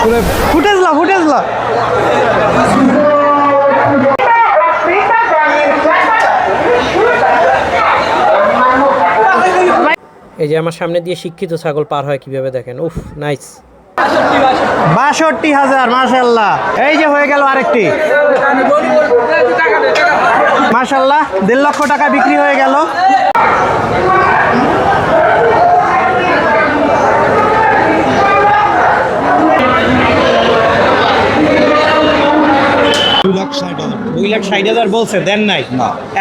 Footage লা footage লা। এই যে আমার সামনে দিয়ে শিক্ষিত ছাগল পার হয় কীভাবে দেখেন? উফ নাইস বাষট্টি হাজার মাশাল্লাহ এই যে হয়ে গেল আরেকটি। মাশাল্লাহ দেড় লক্ষ টাকা বিক্রি হয়ে গেল। ষাট হাজার বলছে দেন নাই?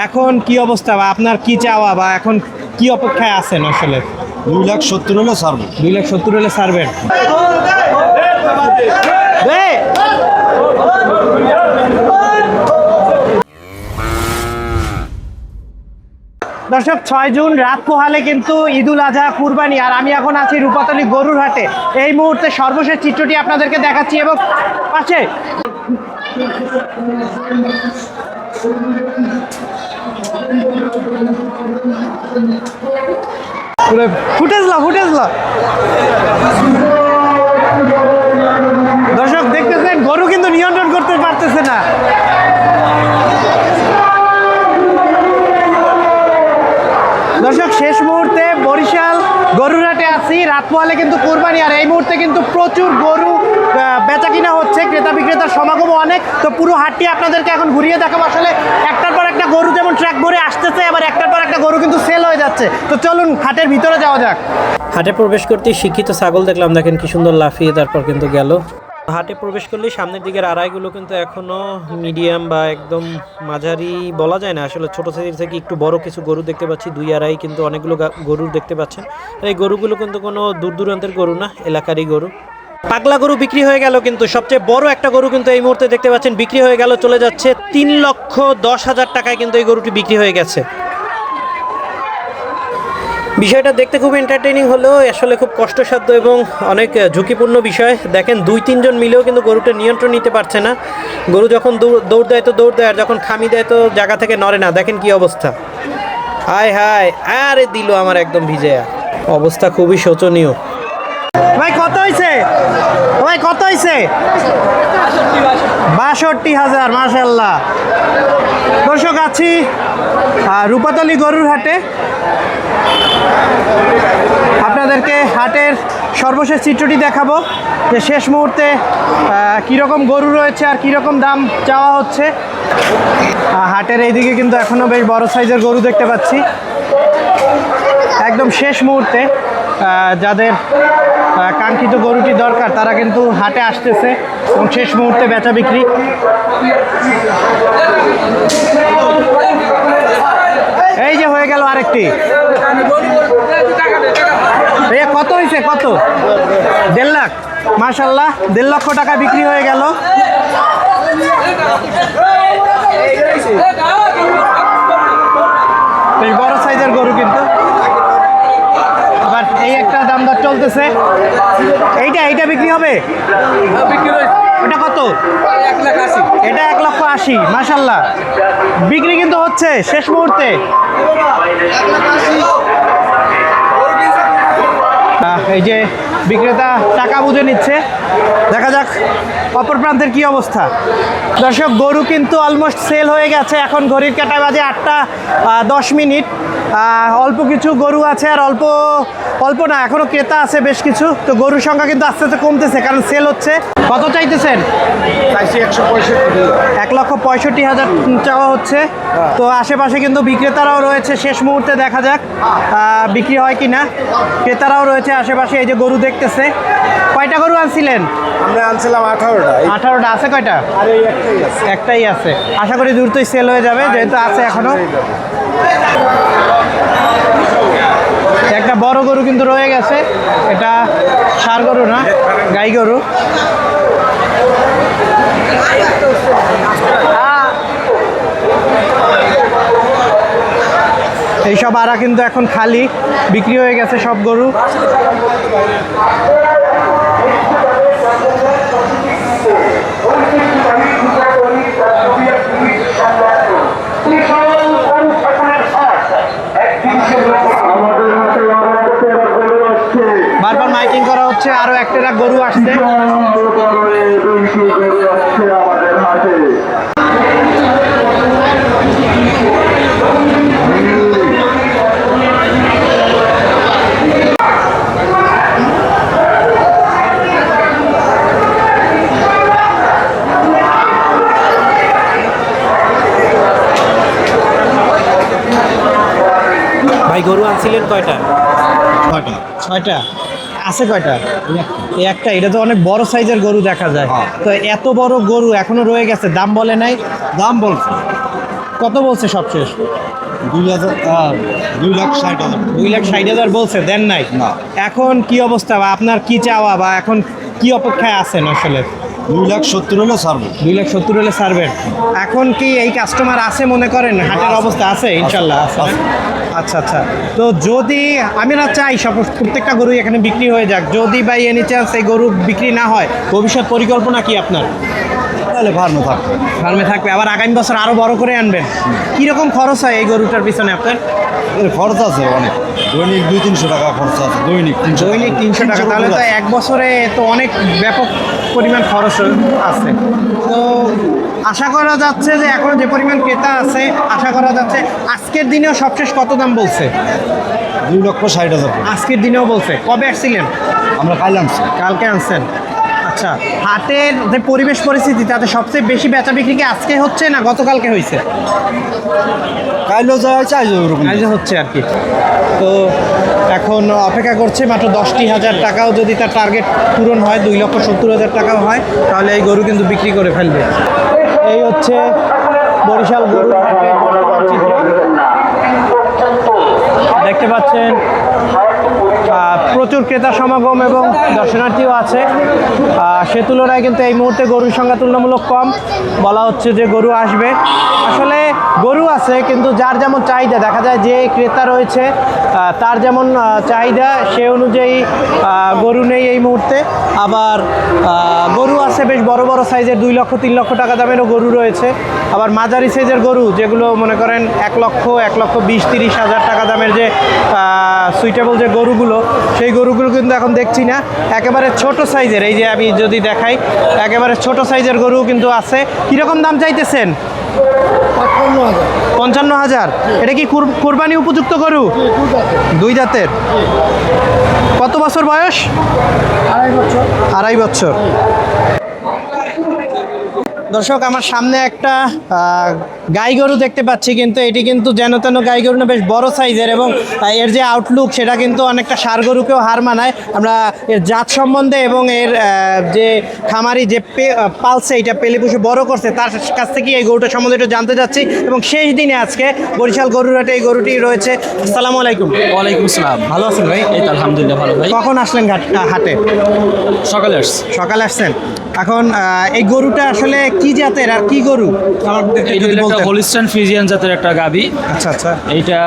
এখন কি অবস্থা বা আপনার কি চাওয়া বা এখন কি অপেক্ষায় আছেন আসলে? দুই লাখ সত্তর হলে ছাড়বো। দুই লাখ সত্তর হলে রে! দর্শক ছয় জুন রাত পোহালে কিন্তু ঈদুল আজহা কুরবানি আর আমি এখন আছি রূপাতলি গরুর হাটে। এই মুহূর্তে সর্বশেষ চিত্রটি আপনাদেরকে দেখাচ্ছি এবং পাশে দর্শক, দেখতেছেন, গরু কিন্তু নিয়ন্ত্রণ করতে পারতেছে না। দর্শক, শেষ মুহূর্তে বরিশাল গরুরাটে আছি, রাত পোহালে কিন্তু কোরবানি, আর এই মুহূর্তে কিন্তু প্রচুর গরু তো পুরো হাটটি আপনাদেরকে এখন ঘুরিয়ে দেখাবো। আসলে একটার পর একটা গরু যেমন ট্র্যাক ভরে আসতেছে, আবার একটার পর একটা গরু কিন্তু সেল হয়ে যাচ্ছে। তো চলুন হাটের ভিতরে যাওয়া যাক। হাটে প্রবেশ করতে শিক্ষিত ছাগল দেখলাম, দেখেন কি সুন্দর লাফিয়ে তারপর কিন্তু গেল। হাটে প্রবেশ করলে সামনের দিকের আড়াইগুলো কিন্তু এখনও মিডিয়াম বা একদম মাঝারি বলা যায় না। আসলে ছোট সাইজের থেকে একটু বড় কিছু গরু দেখতে পাচ্ছি, দুই আড়াই কিন্তু অনেকগুলো গরু দেখতে পাচ্ছেন। এই গরুগুলো কিন্তু কোনো দূর দূরান্তের গরু না, এলাকারই গরু। পাগলা গরু বিক্রি হয়ে গেল কিন্তু, সবচেয়ে বড় একটা গরু কিন্তু এই মুহূর্তে দেখতে পাচ্ছেন, বিক্রি হয়ে গেল, চলে যাচ্ছে তিন লক্ষ দশ হাজার টাকায় কিন্তু এই গরুটি বিক্রি হয়ে গেছে। বিষয়টা দেখতে খুব এন্টারটেইনিং হলেও আসলে খুব কষ্টসাধ্য এবং অনেক ঝুঁকিপূর্ণ বিষয়। দেখেন, দুই, তিনজন মিলেও কিন্তু গরুটা নিয়ন্ত্রণ নিতে পারছে না। গরু যখন দৌড়- দেয় তো দৌড় দেয়, আর যখন খামি দেয় তো জায়গা থেকে নড়ে না। দেখেন কি অবস্থা। হায় হায়, আরে দিল আমার একদম ভিজে। অবস্থা খুবই শোচনীয়। কত হয়েছে বাষট্টি হাজার মাসাল্লাহ দর্শক, আছি রূপাতলি গরুর হাটে। আপনাদেরকে হাটের সর্বশেষ চিত্রটি দেখাবো যে শেষ মুহূর্তে কীরকম গরু রয়েছে আর কীরকম দাম চাওয়া হচ্ছে। হাটের এইদিকে কিন্তু এখনও বেশ বড় সাইজের গরু দেখতে পাচ্ছি। একদম শেষ মুহূর্তে যাদের কাঙ্ক্ষিত গরুটি দরকার, তারা কিন্তু হাটে আসতেছে এবং শেষ মুহূর্তে বেচা বিক্রি। এই যে হয়ে গেল আরেকটি। কত হয়েছে কত? দেড় লাখ। মাশাল্লাহ দেড় লক্ষ টাকা বিক্রি হয়ে গেল। বড় সাইজের গরু কিন্তু চলতেছে এইটা এইটা বিক্রি হবে? ওটা কত? এটা এক লক্ষ আশি, মাশাল্লাহ। বিক্রি কিন্তু হচ্ছে শেষ মুহূর্তে। এই যে বিক্রেতা টাকা বুঝে নিচ্ছে। দেখা যাক অপর প্রান্তের কি অবস্থা। দর্শক, গরু কিন্তু অলমোস্ট সেল হয়ে গেছে। এখন ঘড়ির কাটায় বাজে আটটা দশ মিনিট। অল্প কিছু গরু আছে আর অল্প অল্প না এখনও ক্রেতা আছে বেশ কিছু। তো গরুর সংখ্যা কিন্তু আস্তে আস্তে কমতেছে কারণ সেল হচ্ছে। কত চাইতেছেন? এক লক্ষ পঁয়ষট্টি হাজার চাওয়া হচ্ছে। তো আশেপাশে কিন্তু বিক্রেতারাও রয়েছে। শেষ মুহূর্তে দেখা যাক বিক্রি হয় কি না। ক্রেতারাও রয়েছে আশেপাশে এই যে গরু দেখতেছে। কয়টা গরু আনছিলেন? আমরা আনছিলাম আঠারোটা। আঠারোটা আছে কয়টা? একটাই আছে। একটাই আছে। আশা করি দ্রুতই সেল হয়ে যাবে যেহেতু আছে এখনও। একটা বড় গরু কিন্তু রয়ে গেছে। এটা সার গরু না, গাই গরু। এইসব আরা কিন্তু এখন খালি, বিক্রি হয়ে গেছে সব গরু। আসছে আরও একটা গরু আসছে। ভাই গরু আনছিলেন কয়টা? ছয়টা। ছয়টা? আছে কয়টা? একটা এটা তো অনেক বড় সাইজের গরু দেখা যায়। হ্যাঁ। তো এত বড় গরু এখনও রয়ে গেছে দাম বলে নাই। দাম বলছে। কত বলছে সবশেষ? দুই হাজার দুই লাখ ষাট হাজার। দুই লাখ ষাট হাজার বলছে দেন নাই। এখন কি অবস্থা বা আপনার কি চাওয়া বা এখন কি অপেক্ষায় আছেন আসলে? দুই লাখ সত্তর হলে ছাড়বো। দুই লাখ সত্তর হলে ছাড়বেন। এখন কি এই কাস্টমার আছে মনে করেন? হাটের অবস্থা আছে ইনশাল্লাহ আছে। আচ্ছা আচ্ছা। তো যদি আমি না চাই সব প্রত্যেকটা গরু এখানে বিক্রি হয়ে যাক যদি বাই এনি চান্স এই গরু বিক্রি না হয় ভবিষ্যৎ পরিকল্পনা কি আপনার? তাহলে ফার্মে থাকবে। ফার্মে থাকবে আবার আগামী বছর আরও বড় করে আনবেন। কীরকম খরচ হয় এই গরুটার পিছনে আপনার? খরচ আছে অনেক। দৈনিক দুই তিনশো টাকা খরচ আছে দৈনিক তিনশো দৈনিক তিনশো টাকা তাহলে তো এক বছরে তো অনেক ব্যাপক পরিমাণ খরচ আছে। তো আশা করা যাচ্ছে যে এখন যে পরিমাণ ক্রেতা আছে আশা করা যাচ্ছে আজকের দিনেও সবশেষ কত দাম বলছে? দুই লক্ষ ষাট হাজার আজকের দিনেও বলছে। কবে আসছিলেন? আমরা কাল আনছি। কালকে আনছেন। আচ্ছা হাটের যে পরিবেশ পরিস্থিতি তাতে সবচেয়ে বেশি বেচা বিক্রি কি আজকে হচ্ছে না গতকালকে হয়েছে? কাইলেও যাওয়া চাই ওরকম। আজ হচ্ছে আর কি। তো এখন অপেক্ষা করছে মাত্র দশটি হাজার টাকাও যদি তার টার্গেট পূরণ হয় দুই লক্ষ সত্তর হাজার টাকাও হয় তাহলে এই গরু কিন্তু বিক্রি করে ফেলবে। এই হচ্ছে বরিশাল গরু। দেখতে পাচ্ছেন প্রচুর ক্রেতা সমাগম এবং দর্শনার্থীও আছে। সে তুলনায় কিন্তু এই মুহূর্তে গরুর সংখ্যা তুলনামূলক কম। বলা হচ্ছে যে গরু আসবে। আসলে গরু আছে, কিন্তু যার যেমন চাহিদা, দেখা যায় যে ক্রেতা রয়েছে তার যেমন চাহিদা সে অনুযায়ী গরু নেই এই মুহূর্তে। আবার গরু আছে বেশ বড় বড় সাইজের, দুই লক্ষ, তিন লক্ষ টাকা দামেরও গরু রয়েছে। আবার মাঝারি সাইজের গরু, যেগুলো মনে করেন এক লক্ষ এক লক্ষ বিশ, তিরিশ হাজার টাকা দামের যে সুইটেবল যে গরুগুলো, সেই গরুগুলো কিন্তু এখন দেখছি না। একেবারে ছোট সাইজের, এই যে আমি যদি দেখাই, একেবারে ছোট সাইজের গরু কিন্তু আছে। কীরকম দাম চাইতেছেন? পঞ্চান্ন হাজার। এটা কি কুর- কোরবানি উপযুক্ত গরু? দুই জাতের। কত বছর বয়স? আড়াই বছর। আড়াই বছর। দর্শক আমার সামনে একটা গাই গরু দেখতে পাচ্ছি কিন্তু এটি কিন্তু যেন তেন গাই গরু না বেশ বড় সাইজের এবং এর যে আউটলুক সেটা কিন্তু অনেকটা সার গরুকেও হার মানায়। আমরা এর জাত সম্বন্ধে এবং এর যে খামারি যে পে- আহ, পালছে এটা পেলে পুষে বড় করছে তার কাছ থেকে এই গরুটা সম্বন্ধে একটু জানতে চাচ্ছি এবং শেষ দিনে আজকে বরিশাল গরুরহাটে এই গরুটি রয়েছে। আসসালামু আলাইকুম। ওয়ালাইকুম আসসালাম। ভালো আছেন ভাই? এই তো আলহামদুলিল্লাহ ভালো ভাই। কখন আসলেন হাটে? সকালে আসছি। সকালে আসছেন? এখন এই গরুটা আসলে কি জাতের আর কি গরু? একটা বলতেন। ফিজিয়ান জাতের একটা গাবি। আচ্ছা আচ্ছা। এইটা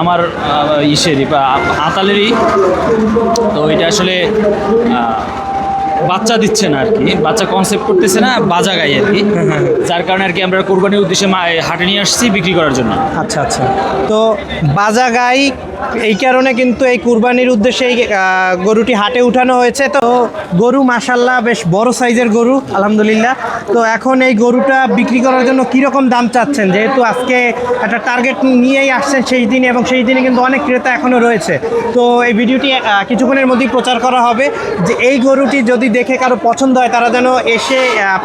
আমার ইসেরই বা আতালেরই। তো এটা আসলে বাচ্চা দিচ্ছে না আর কি বাচ্চা কনসেপ্ট করতেছে না বাজা গাই আর কি যার কারণে আর কি আমরা কোরবানির উদ্দেশ্যে হাটে নিয়ে আসছি বিক্রি করার জন্য। আচ্ছা আচ্ছা। তো বাজা গাই এই কারণে কিন্তু এই কুরবানির উদ্দেশ্যে এই গরুটি হাটে উঠানো হয়েছে। তো গরু মাসাল্লাহ বেশ বড় সাইজের গরু আলহামদুলিল্লাহ। তো এখন এই গরুটা বিক্রি করার জন্য কীরকম দাম চাচ্ছেন? যেহেতু আজকে একটা টার্গেট নিয়েই আসছেন সেই দিনে এবং সেই দিনে কিন্তু অনেক ক্রেতা এখনও রয়েছে। তো এই ভিডিওটি কিছুক্ষণের মধ্যেই প্রচার করা হবে। যে এই গরুটি যদি দেখে কারও পছন্দ হয় তারা যেন এসে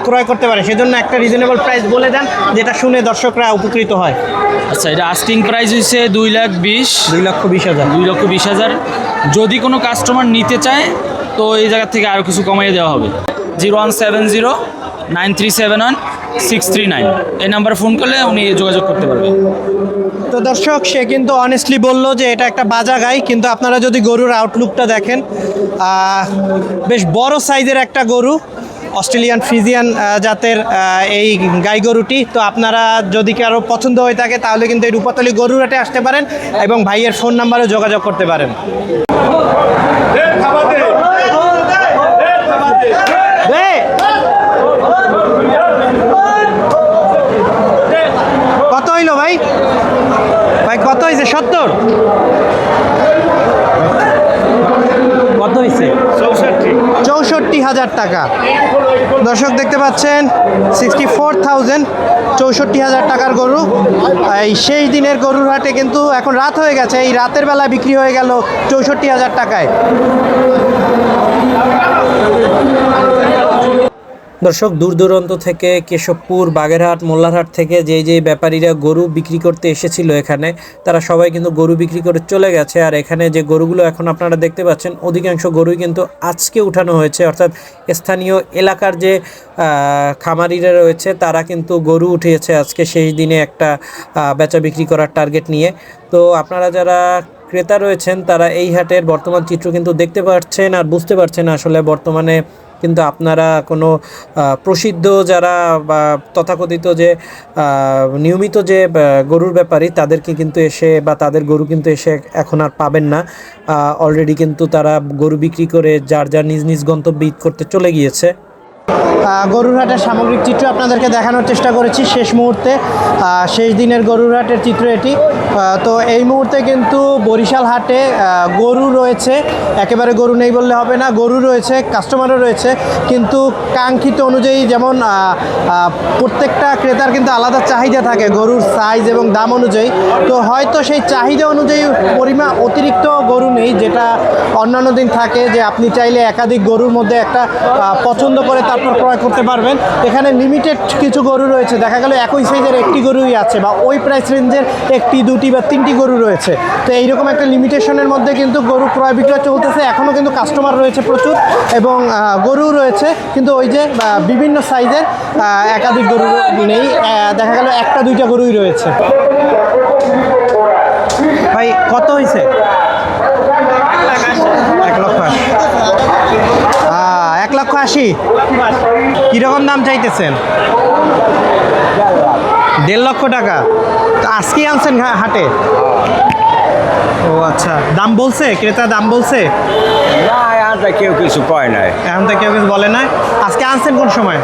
ক্রয় করতে পারে। সেজন্য একটা রিজনেবল প্রাইস বলে দেন যেটা শুনে দর্শকরা উপকৃত হয়। আচ্ছা এটা আস্কিং প্রাইস হয়েছে দুই লাখ বিশ। দুই লক্ষ বিশ হাজার। দুই লক্ষ বিশ হাজার। যদি কোনো কাস্টমার নিতে চায় তো এই জায়গা থেকে আরও কিছু কমাইয়ে দেওয়া হবে। Zero one seven zero nine three seven one six three nine. এই নাম্বারে ফোন করলে উনি যোগাযোগ করতে পারবেন তো দর্শক সে কিন্তু অনেস্টলি বলল যে এটা একটা বাজা গাই কিন্তু আপনারা যদি গরুর আউটলুকটা দেখেন বেশ বড় সাইজের একটা গরু। অস্ট্রেলিয়ান ফ্রিজিয়ান জাতের এই গাই গরুটি। তো আপনারা যদি কারও পছন্দ হয়ে থাকে, তাহলে কিন্তু এই রূপাতলি গরুরাটে আসতে পারেন এবং ভাইয়ের ফোন নাম্বারে যোগাযোগ করতে পারেন দে। কত হইল ভাই ভাই কত হয়েছে সত্তর কত হয়েছে চৌষট্টি হাজার টাকা। দর্শক দেখতে পাচ্ছেন সিক্সটি ফোর থাউজেন্ড চৌষট্টি হাজার টাকার গরু। এই শেষ দিনের গরুর হাটে কিন্তু এখন রাত হয়ে গেছে, এই রাতের বেলা বিক্রি হয়ে গেল চৌষট্টি হাজার টাকায়। দর্শক, দূর দূরান্ত থেকে কেশবপুর, বাগেরহাট, মোল্লারহাট থেকে যেই যেই ব্যাপারীরা গরু বিক্রি করতে এসেছিল এখানে, তারা সবাই কিন্তু গরু বিক্রি করে চলে গেছে। আর এখানে যে গরুগুলো এখন আপনারা দেখতে পাচ্ছেন, অধিকাংশ গরুই কিন্তু আজকে উঠানো হয়েছে। অর্থাৎ স্থানীয় এলাকার যে খামারিরা রয়েছে, তারা কিন্তু গরু উঠিয়েছে আজকে শেষ দিনে একটা বেচা বিক্রি করার টার্গেট নিয়ে। তো আপনারা যারা ক্রেতা রয়েছেন, তারা এই হাটের বর্তমান চিত্র কিন্তু দেখতে পাচ্ছেন আর বুঝতে পারছেন আসলে বর্তমানে কিন্তু আপনারা কোনো প্রসিদ্ধ যারা বা তথাকথিত যে নিয়মিত যে গরুর ব্যাপারী, তাদেরকে কিন্তু এসে বা তাদের গরু কিন্তু এসে এখন আর পাবেন না। অলরেডি কিন্তু তারা গরু বিক্রি করে যার যার নিজ নিজ গন্তব্য করতে চলে গিয়েছে। আহ, গরুর হাটের সামগ্রিক চিত্র আপনাদেরকে দেখানোর চেষ্টা করেছি শেষ মুহূর্তে। শেষ দিনের গরুরহাটের চিত্র এটি। তো এই মুহূর্তে কিন্তু বরিশাল হাটে গরু রয়েছে। একেবারে গরু নেই বললে হবে না গরু রয়েছে কাস্টমারও রয়েছে। কিন্তু কাঙ্ক্ষিত অনুযায়ী যেমন প্রত্যেকটা ক্রেতার কিন্তু আলাদা চাহিদা থাকে গরুর সাইজ এবং দাম অনুযায়ী। তো হয়তো সেই চাহিদা অনুযায়ী পরিমাণ অতিরিক্ত গরু নেই যেটা অন্যান্য দিন থাকে যে আপনি চাইলে একাধিক গরুর মধ্যে একটা পছন্দ করে তারপর ক্রয় করতে পারবেন। এখানে লিমিটেড কিছু গরু রয়েছে। দেখা গেল একই সাইজের একটি গরুই আছে বা ওই প্রাইস রেঞ্জের একটি, দুটি বা তিনটি গরু রয়েছে। তো এইরকম একটা লিমিটেশনের মধ্যে কিন্তু গরু ক্রয় বিক্রয় চলতেছে। এখনও কিন্তু কাস্টমার রয়েছে প্রচুর এবং গরু রয়েছে। কিন্তু ওই যে বিভিন্ন সাইজের একাধিক গরু নেই। দেখা গেল একটা, দুইটা গরুই রয়েছে। ভাই, কত হয়েছে এক লক্ষ আশি আহ, এক লক্ষ আশি। কীরকম দাম চাইতেছেন? দেড় লক্ষ টাকা। তো আজকে আনছেন হাটে? ও আচ্ছা। দাম বলছে? ক্রেতা দাম বলছে? না এখন তো কেউ কিছু কয় নাই। এখন তো কেউ কিছু বলে না আজকে আনছেন কোন সময়?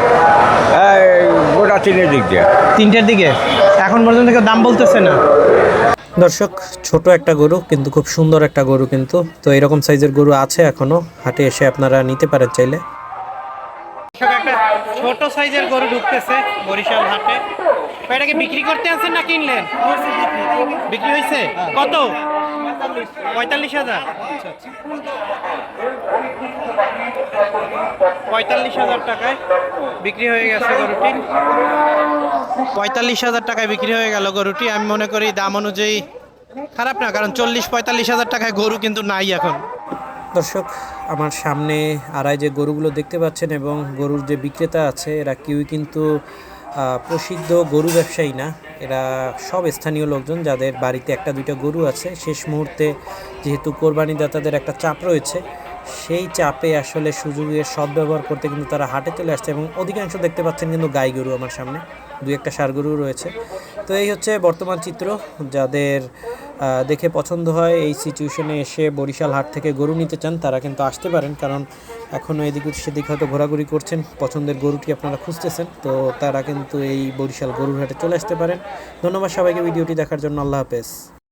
গোটা তিনের দিক দিয়ে। তিনটের দিকে? এখন পর্যন্ত কেউ দাম বলতেছে না। দর্শক ছোট একটা গরু কিন্তু খুব সুন্দর একটা গরু কিন্তু। তো এরকম সাইজের গরু আছে এখনও। হাটে এসে আপনারা নিতে পারেন চাইলে। একটা ছোট সাইজের গরু ঢুকতেছে বরিশাল হাটে। ভাই, এটা কি বিক্রি করতে আছেন না কিনলেন? বিক্রি হয়েছে? কত? পঁয়তাল্লিশ হাজার। পঁয়তাল্লিশ হাজার টাকায় বিক্রি হয়ে গেছে গরুটি। পঁয়তাল্লিশ হাজার টাকায় বিক্রি হয়ে গেল গরুটি। আমি মনে করি দাম অনুযায়ী খারাপ না কারণ চল্লিশ পঁয়তাল্লিশ হাজার টাকায় গরু কিন্তু নাই এখন। দর্শক, আমার সামনে আড়াই যে গরুগুলো দেখতে পাচ্ছেন এবং গরুর যে বিক্রেতা আছে, এরা কেউই কিন্তু প্রসিদ্ধ গরু ব্যবসায়ী না। এরা সব স্থানীয় লোকজন যাদের বাড়িতে একটা দুইটা গরু আছে। শেষ মুহূর্তে যেহেতু কোরবানিদাতাদের একটা চাপ রয়েছে, সেই চাপে আসলে সুযোগের সদ্ব্যবহার করতে কিন্তু তারা হাটে চলে আসছে এবং অধিকাংশ দেখতে পাচ্ছেন কিন্তু গাই গরু আমার সামনে। দুই একটা সার গরু রয়েছে। তো এই হচ্ছে বর্তমান চিত্র। যাদের দেখে পছন্দ হয় এই সিচুয়েশনে এসে বরিশাল হাট থেকে গরু নিতে চান, তারা কিন্তু আসতে পারেন। কারণ এখনও এদিক সেদিক হয়তো ঘোরাঘুরি করছেন। পছন্দের গরুটি আপনারা খুঁজতেছেন। তো তারা কিন্তু এই বরিশাল গরুর হাটে চলে আসতে পারেন। ধন্যবাদ সবাইকে ভিডিওটি দেখার জন্য। আল্লাহ হাফেজ।